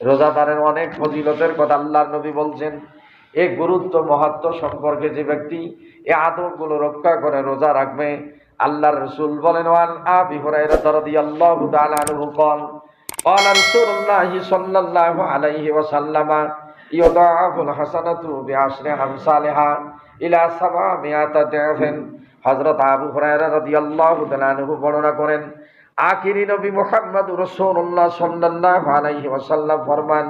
রোজাদারের অনেক ফজিলতের কথা আল্লাহর নবী বলছেন এ গুরুত্ব মহত্ব সম্পর্কে যে ব্যক্তি এ আদবগুলো রক্ষা করে রোজা রাখবে আল্লাহর রসুল বলেন ওয়ান আবি হুরায়রা রাদিয়াল্লাহু তাআলা আনহু قال قال رسول الله صلى الله عليه وسلم يضاعف الحسنة بعشر أمثالها إلى سبعمائة ضعف হযরত আবু হুরায়রা রাদিয়াল্লাহু তাআলা আনহু বর্ণনা করেন আখিরি নবী মুহাম্মদ রাসূলুল্লাহ সাল্লাল্লাহু আলাইহি ওয়াসাল্লাম ফরমান,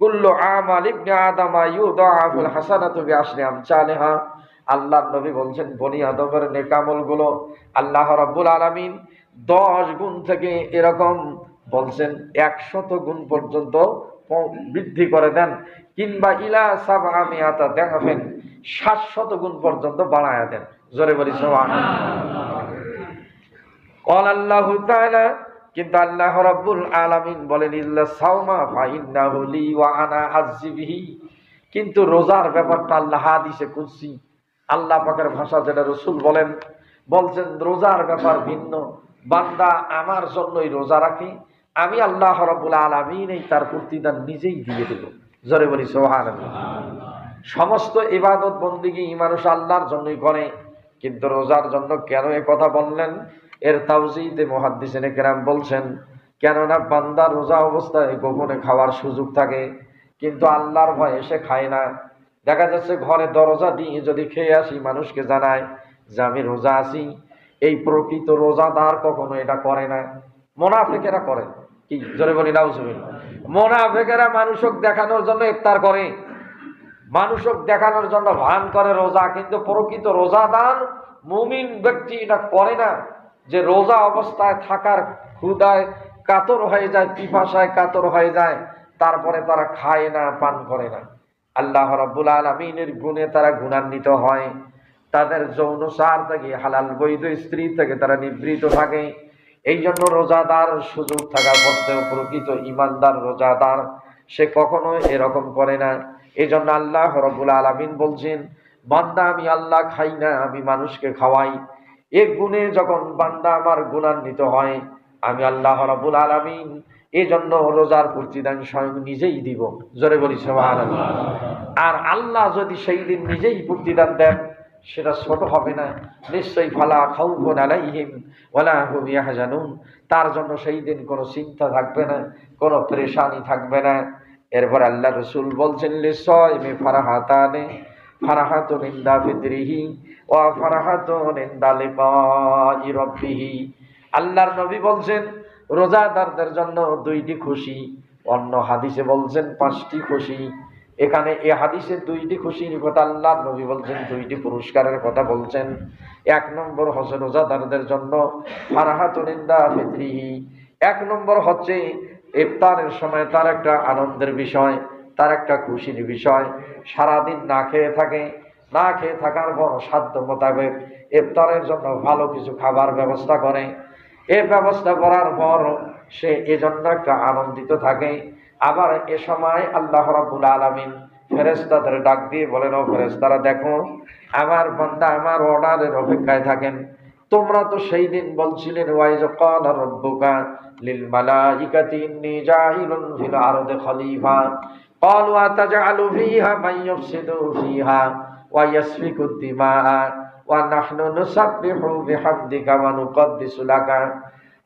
কুল্লু আমাল ইবনে আদম ইউদাআফুল হাসানাতু বিআশরি আমসালিহা। আল্লাহর নবী বলছেন, বনি আদমের নেকামলগুলো আল্লাহ রাব্বুল আলামিন 10 গুণ থেকে এরকম বলছেন 100 গুণ পর্যন্ত বৃদ্ধি করে দেন। কিংবা ইলা সাবআমিয়াতা দেখাবেন 700 গুণ পর্যন্ত বাড়ায়া দেন। জোরে বলি, সুবহানাল্লাহ। কিন্তু আল্লাহ রব্বুল আলামিন বলেন কিন্তু রোজার ব্যাপারটা আল্লাহ হাদিসে কুলসি আল্লাহ পাকের ভাষা যেটা রসুল বলেন, বলছেন, রোজার ব্যাপার ভিন্ন। বান্দা আমার জন্যই রোজা রাখি, আমি আল্লাহ রব্বুল আলমিন এই তার প্রতিদান নিজেই দিয়ে দেব। জরে বলি সোহান সমস্ত ইবাদত বন্দিগি মানুষ আল্লাহর জন্যই করে, কিন্তু রোজার জন্য কেন এ কথা বললেন? এর তাওজিদে মহাদ্দিসিন কেরাম বলছেন, কেননা বান্দা রোজা অবস্থায় গোপনে খাওয়ার সুযোগ থাকে, কিন্তু আল্লাহর ভয়ে সে খায় না। দেখা যাচ্ছে ঘরে দরজা দিয়ে যদি খেয়ে আসি, মানুষকে জানায় যে আমি রোজা আছি। এই প্রকৃত রোজাদার কখনো এটা করে না। মোনাফেকেরা করে। কি? জোরে বলি, নাউজুবিল্লাহ। মোনাফেকেরা মানুষক দেখানোর জন্য ইফতার করে। মানুষক দেখানোর জন্য ভান করে রোজা, কিন্তু প্রকৃত রোজাদার মুমিন ব্যক্তি এটা করে না। যে রোজা অবস্থায় থাকার ক্ষুদায় কাতর হয়ে যায়, পিপাসায় কাতর হয়ে যায়, তারপরে তারা খায় না, পান করে না। আল্লাহ রাব্বুল আলমিনের গুণে তারা গুণান্বিত হয়। তাদের যৌন সার থেকে, হালাল বৈধ স্ত্রী থেকে তারা নিবৃত থাকে। এই জন্য রোজাদার সুযোগ থাকা সত্ত্বেও প্রকৃত ইমানদার রোজাদার সে কখনো এরকম করে না। এই জন্য আল্লাহ রবুল আলমিন বলছেন, বান্দা, আমি আল্লাহ খাই না, আমি মানুষকে খাওয়াই। এ গুণে যখন বান্দা আমার গুণান্বিত হয়, আমি আল্লাহ রবুল আলমিন এই জন্য রোজার প্রতিদান স্বয়ং নিজেই দিব। জোরে বলি আর আল্লাহ যদি সেই দিন নিজেই প্রতিদান দেন, সেটা ছোট হবে না। নিশ্চয়ই ফালা খাউফুন আলাইহিম ওয়ালা হুম তার জন্য সেই দিন কোনো চিন্তা থাকবে না, কোনো পরেশানি থাকবে না। এরপর আল্লাহ রসুল বলছেন লিসাইমি ফারাহাতানে আল্লাহর নবী বলছেন, রোজাদারদের জন্য দুইটি খুশি, অন্য হাদিসে বলছেন পাঁচটি খুশি। এখানে এ হাদিসে দুইটি খুশির কথা আল্লাহ নবী বলছেন, দুইটি পুরস্কারের কথা বলছেন। এক নম্বর হচ্ছে রোজাদারদের জন্য ফারাহাতুনিন্দা ফিতরিহি। এক নম্বর হচ্ছে ইফতারের সময় তার একটা আনন্দের বিষয়। তার একটা খুশির বিষয়। সারাদিন না খেয়ে থাকে, না খেয়ে থাকার পর সাধ্য মোতাবেক ইফতারের জন্য ভালো কিছু খাবার ব্যবস্থা করে। এ ব্যবস্থা করার পর সে এজন্য একটা আনন্দিত থাকে। আবার এ সময় আল্লাহ রাব্বুল আলামিন ফেরেশতাদের ডাক দিয়ে বলেন, ও ফেরেস্তারা দেখো, আমার বান্দা আমার অর্ডারের অপেক্ষায় থাকেন। তোমরা তো সেই দিন বলছিলেন, ওয়াইজ ক্বালা রাব্বুকা লিল মালাইকাতি ইন্নী আরদি খলিফা। মান ইউফসিদু ফীহা ওয়া ইয়াসফিকু দিমাআ ওয়া নাহনু নুসাব্বিহু বিহামদিকা ওয়া নুকদ্দিসু লাকা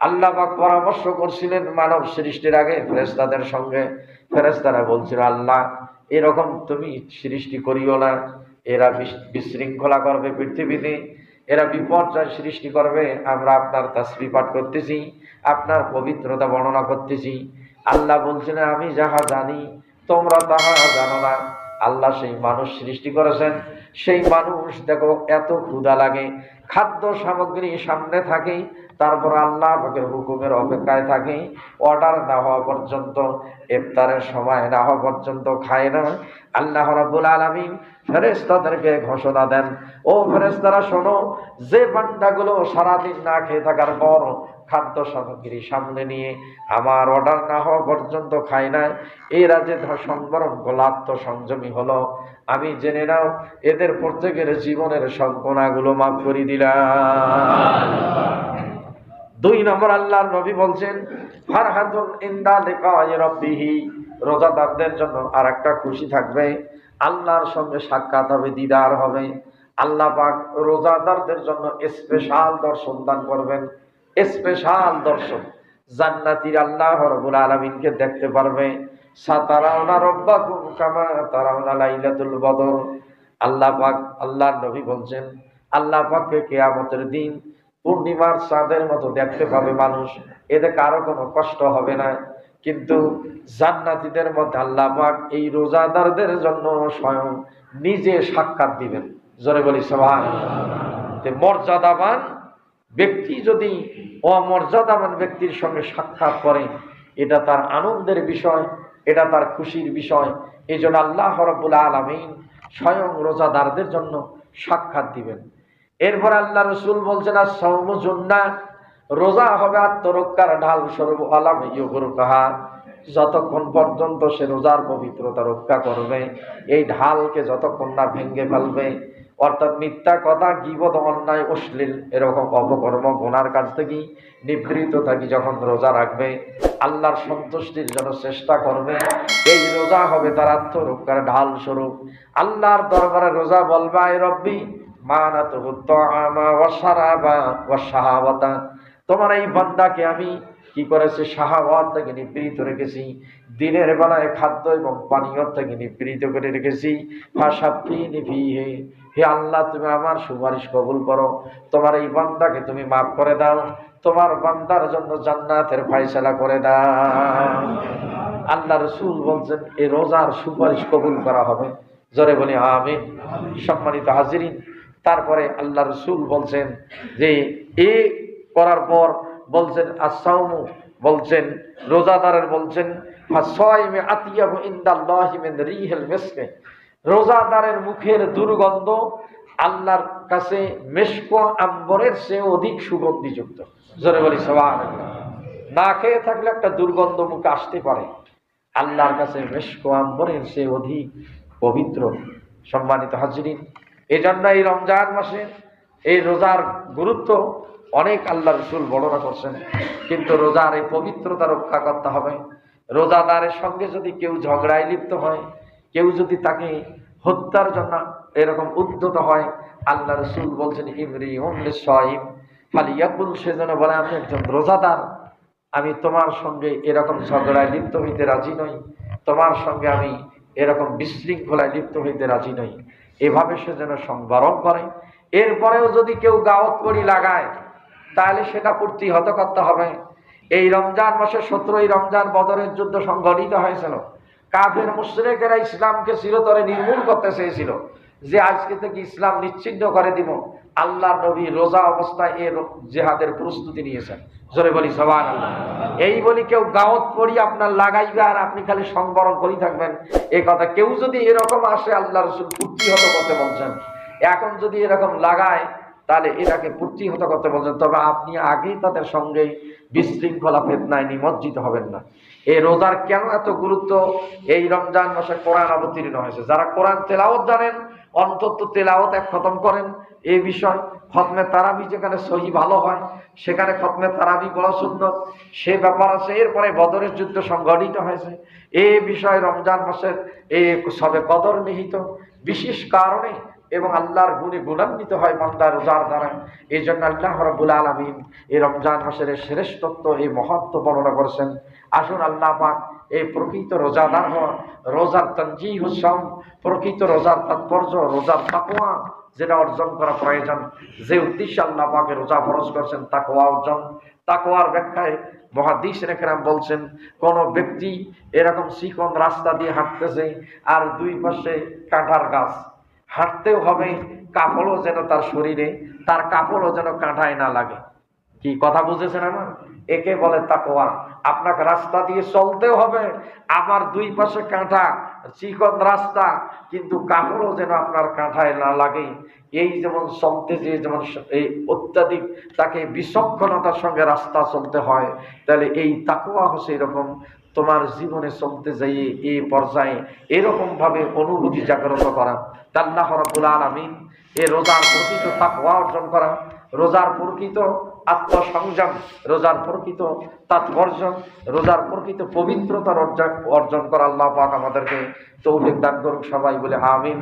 আল্লাহ পাক পরামর্শ করছিলেন মানব সৃষ্টির আগে ফেরেশতাদের সঙ্গে। ফেরেশতারা বলছিল, আল্লাহ, এরকম তুমি সৃষ্টি করিও না। এরা বিশৃঙ্খলা করবে পৃথিবীতে। এরা বিপর্যয় সৃষ্টি করবে। আমরা আপনার তাসবি পাঠ করতেছি, আপনার পবিত্রতা বর্ণনা করতেছি। আল্লাহ বলছেন আমি যাহা জানি তোমরা তাহা জানো না। আল্লাহ সেই মানুষ সৃষ্টি করেছেন। সেই মানুষ, দেখো, এত ক্ষুধা লাগে। খাদ্য সামগ্রী সামনে থাকে, তারপর আল্লাহ পাকের হুকুমের অপেক্ষায় থাকে। অর্ডার না হওয়া পর্যন্ত, ইফতারের সময় না হওয়া পর্যন্ত খায় না। আল্লাহ রাব্বুল আলামিন ফেরেশতাদেরকে ঘোষণা দেন, ও ফেরেশতারা, শোনো, যে বান্দাগুলো সারাদিন না খেয়ে থাকার পর খাদ্য সামগ্রী সামনে নিয়ে আমার অর্ডার না হওয়া পর্যন্ত খাই না এরা যে সংবরণ করল আত্মসংযমী হলো। আমি জেনে নাও, এদের প্রত্যেকের জীবনের সংকনাগুলো মাফ করে দিলাম। দুই নম্বর আল্লাহর নবী বলছেন, ফারহাতুন ইনদা রাব্বিহি। রোজাদারদের জন্য আর একটা খুশি থাকবে। আল্লাহর সঙ্গে সাক্ষাৎ হবে, দিদার হবে। আল্লাহ পাক রোজাদারদের জন্য স্পেশাল দর্শন দান করবেন। স্পেশাল দর্শন। জান্নাতির আল্লাহ রবুল আলমিনকে দেখতে পারবে। সাতারাওনা রব্বাকুম কামা তারাওনা লাইলাতুল বদর। আল্লাহ পাক, আল্লাহর নবী বলছেন, আল্লাহ পাককে কেয়ামতের দিন পূর্ণিমার চাঁদের মতো দেখতে পাবে মানুষ। এতে কারও কোনো কষ্ট হবে না। কিন্তু জান্নাতীদের মধ্যে আল্লাহ পাক এই রোজাদারদের জন্য স্বয়ং নিজে সাক্ষাৎ দিবেন। জোরে বলি সবাই মর্যাদাবান ব্যক্তি যদি অমর্যাদাবান ব্যক্তির সঙ্গে সাক্ষাৎ করে, এটা তার আনন্দের বিষয়, এটা তার খুশির বিষয়, এই জন্য আল্লাহ রব্বুল আলমিন স্বয়ং রোজাদারদের জন্য সাক্ষাৎ দিবেন। এরপর আল্লাহ রসুল বলছেন আর সৌমজন্না রোজা হবে আত্মরক্ষার ঢাল স্বরূপ, আলাম ইয়গুর কাহা, যতক্ষণ পর্যন্ত সে রোজার পবিত্রতা রক্ষা করবে, এই ঢালকে যতক্ষণ না ভেঙ্গে ফেলবে অর্থাৎ মিথ্যা কথা গিবদ অন্যায়, অশ্লীল এরকম অপকর্ম, গোনার কাছ থেকে নিবৃত থাকি যখন রোজা রাখবে, আল্লাহর সন্তুষ্টির জন্য চেষ্টা করবে, এই রোজা হবে তার আত্মরক্ষার ঢাল স্বরূপ আল্লাহর দরবারে রোজা বলবা এ রব্বি শাহাবাতা তোমার এই বান্দাকে আমি কি করেছি? শাহাওয়াত থেকে নিপীড়িত রেখেছি। দিনের বেলায় খাদ্য এবং পানীয় থেকে নিপীড়িত করে রেখেছি। হে। আল্লাহ, তুমি আমার সুপারিশ কবুল করো। তোমার এই বান্দাকে তুমি মাফ করে দাও। তোমার বান্দার জন্য জান্নাতের ফাইসলা করে দাও। আল্লাহ রসুল বলছেন এই রোজার সুপারিশ কবুল করা হবে। জোরে বলি, আমিন। সম্মানিত হাজিরিন, তারপরে আল্লাহ রসুল বলছেন যে, এ করার পর বলছেন আসাউমু বলছেন, রোজাদারের বলছেন রোজাদারের মুখের দুর্গন্ধ আল্লাহর কাছে মেশক আম্বরের চেয়ে অধিক সুগন্ধিযুক্ত। জোরে বলি সবাই না খেয়ে থাকলে একটা দুর্গন্ধ মুখে আসতে পারে। আল্লাহর কাছে মেশক আম্বরের চেয়ে অধিক পবিত্র। সম্মানিত হাজিরিন এই জন্য এই রমজান মাসে এই রোজার গুরুত্ব অনেক আল্লাহ রসুল বর্ণনা করছেন, কিন্তু রোজার এই পবিত্রতা রক্ষা করতে হবে। রোজাদারের সঙ্গে যদি কেউ ঝগড়ায় লিপ্ত হয়, কেউ যদি তাকে হত্যার জন্য এরকম উদ্যত হয়, আল্লাহ রসুল বলছেন ইমরি সাইম ফালিয়াকুল সেজন্য বলে, আমি একজন রোজাদার, আমি তোমার সঙ্গে এরকম ঝগড়ায় লিপ্ত হইতে রাজি নই, তোমার সঙ্গে আমি এরকম বিশৃঙ্খলায় লিপ্ত হইতে রাজি নই। এভাবে সে যেন সংবরণ করে। এরপরেও যদি কেউ গাওত করি লাগায় তাহলে সেটা প্রতিহত করতে হবে। এই রমজান মাসে সতেরোই রমজান বদরের যুদ্ধ সংঘটিত হয়েছিল। কাফের মুশ্রেকেরা ইসলামকে চিরতরে নির্মূল করতে চেয়েছিল যে আজকে থেকে ইসলাম নিশ্চিন্ন করে দিব। আল্লাহ নবী রোজা অবস্থায় এর জেহাদের প্রস্তুতি নিয়েছেন। জোরে বলি সবান এই বলি কেউ গাওত পড়ি আপনার লাগাইবে আর আপনি খালি সংবরণ করি থাকবেন। এই কথা কেউ যদি এরকম আসে, আল্লাহ রসুল প্রতিহত করতে বলছেন। এখন যদি এরকম লাগায় তাহলে এটাকে প্রতিহত করতে বলছেন, তবে আপনি আগেই তাদের সঙ্গে বিশৃঙ্খলা ফেতনায় নিমজ্জিত হবেন না। এই রোজার কেন এত গুরুত্ব? এই রমজান মাসে কোরআন অবতীর্ণ হয়েছে। যারা কোরআন তেলাওত জানেন, অন্তত তেলাওত এক খতম করেন। এই বিষয়, খতমে তারাবি যেখানে সহি ভালো হয়, সেখানে খতমে তারাবি বলা সুন্দর সে ব্যাপার আছে, এরপরে বদরের যুদ্ধ সংগঠিত হয়েছে। এই বিষয় রমজান মাসের এই সবে কদর নিহিত। বিশেষ কারণে এবং আল্লাহর গুণে গুণান্বিত হয় বান্দার রোজার দ্বারা। এই জন্য আল্লাহ রবুল আলমিন এই রমজান মাসের শ্রেষ্ঠত্ব, এই মহত্ব বর্ণনা করেছেন। আসুন আল্লাহ পাক এই প্রকৃত রোজাদার হওয়া, রোজার তঞ্জি হুসম প্রকৃত রোজার তাৎপর্য, রোজার তাকোয়া যেটা অর্জন করা প্রয়োজন। যে উদ্দেশ্যে আল্লাহ পাকে রোজা ফরজ করছেন তাকোয়া অর্জন। তাকোয়ার ব্যাখ্যায় মহাদিস রেখেরাম বলছেন, কোন ব্যক্তি এরকম চিকন রাস্তা দিয়ে হাঁটতেছে আর দুই পাশে কাঁঠার গাছ। হাঁটতেও হবে, কাপড়ও যেন তার শরীরে, তার কাপড়ও যেন কাঁটায় না লাগে। কি কথা বুঝেছেন আমার? একে বলে তাকোয়া আপনাকে রাস্তা দিয়ে চলতেও হবে, আমার দুই পাশে কাঁটা, চিকন রাস্তা, কিন্তু কাপড়ও যেন আপনার কাঁঠায় না লাগে। এই যেমন চলতে যে যেমন এই অত্যাধিক তাকে বিচক্ষণতার সঙ্গে রাস্তা চলতে হয়, তাহলে এই তাকোয়া হচ্ছে এরকম তোমার জীবনে চলতে যাইয়ে এ পর্যায়ে এরকমভাবে অনুভূতি জাগ্রত করা। আল্লাহ রব্বুল আলমিন এ রোজার প্রকৃত তাকুয়া অর্জন করা, রোজার প্রকৃত আত্মসংযম, রোজার প্রকৃত তাৎপর্য, রোজার প্রকৃত পবিত্রতার অর্জন অর্জন করা আল্লাহ পাক আমাদেরকে তৌফিক দান করুক সবাই বলে আমিন।